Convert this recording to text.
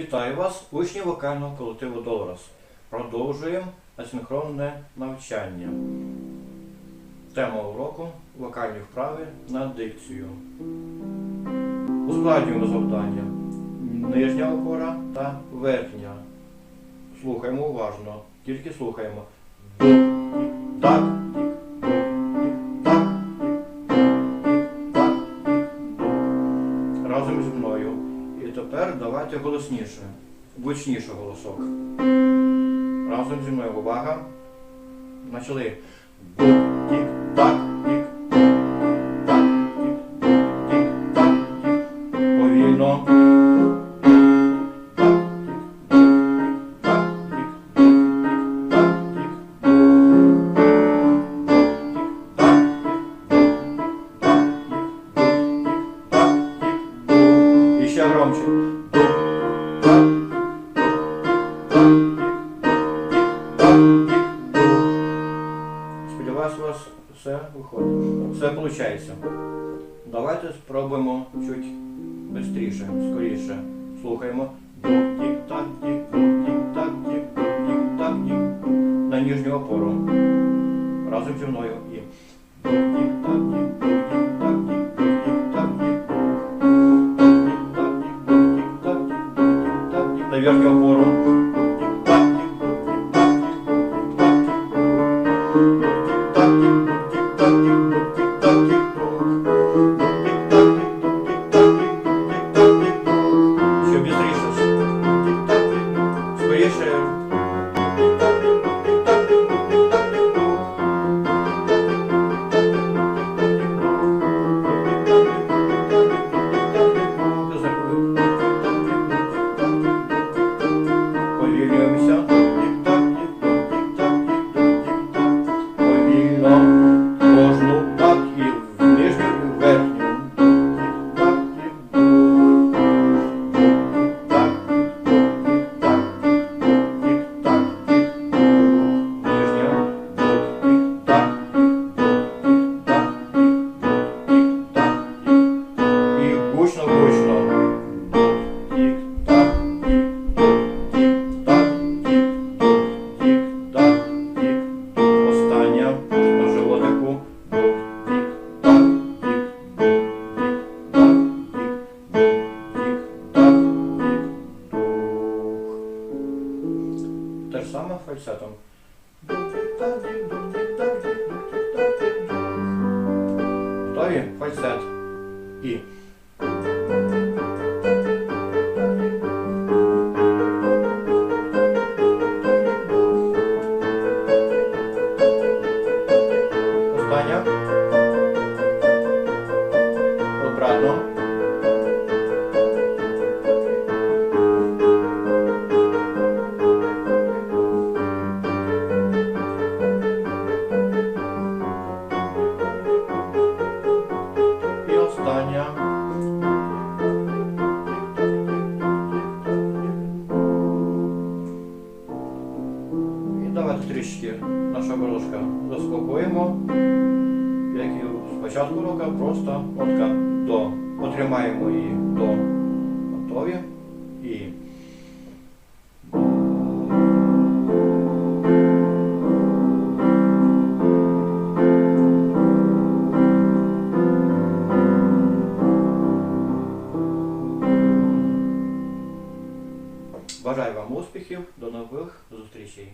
Вітаю вас, учні вокального колективу Долорос. Продовжуємо асинхронне навчання. Тема уроку вокальні вправи на дикцію. Ускладнюємо завдання. Нижня опора та верхня. Слухаємо уважно, тільки слухаємо. Так. Разом зі мною. І тепер давайте голосніше, гучніше голосок. Разом зі мною увага. Почали. Дук, тік, тік, так, тік, тік, так, тік. Повільно. Тік. І ще громче. Сподіваюсь, у вас все виходить. Все виходить. Давайте спробуємо чуть швидше, скоріше. Слухаємо. На нижню опору. Разом зі мною. І. Дук, тік, так, тік, дук, тік, На верхнюю опору. Повільнюємося. Тік-так, Готові? Фальцет. І. Остання. Горошка заспокоїмо. Як і спочатку рука, просто отка до. Потримаємо її до. Готові. І. Бажаю вам успіхів, до нових зустрічей.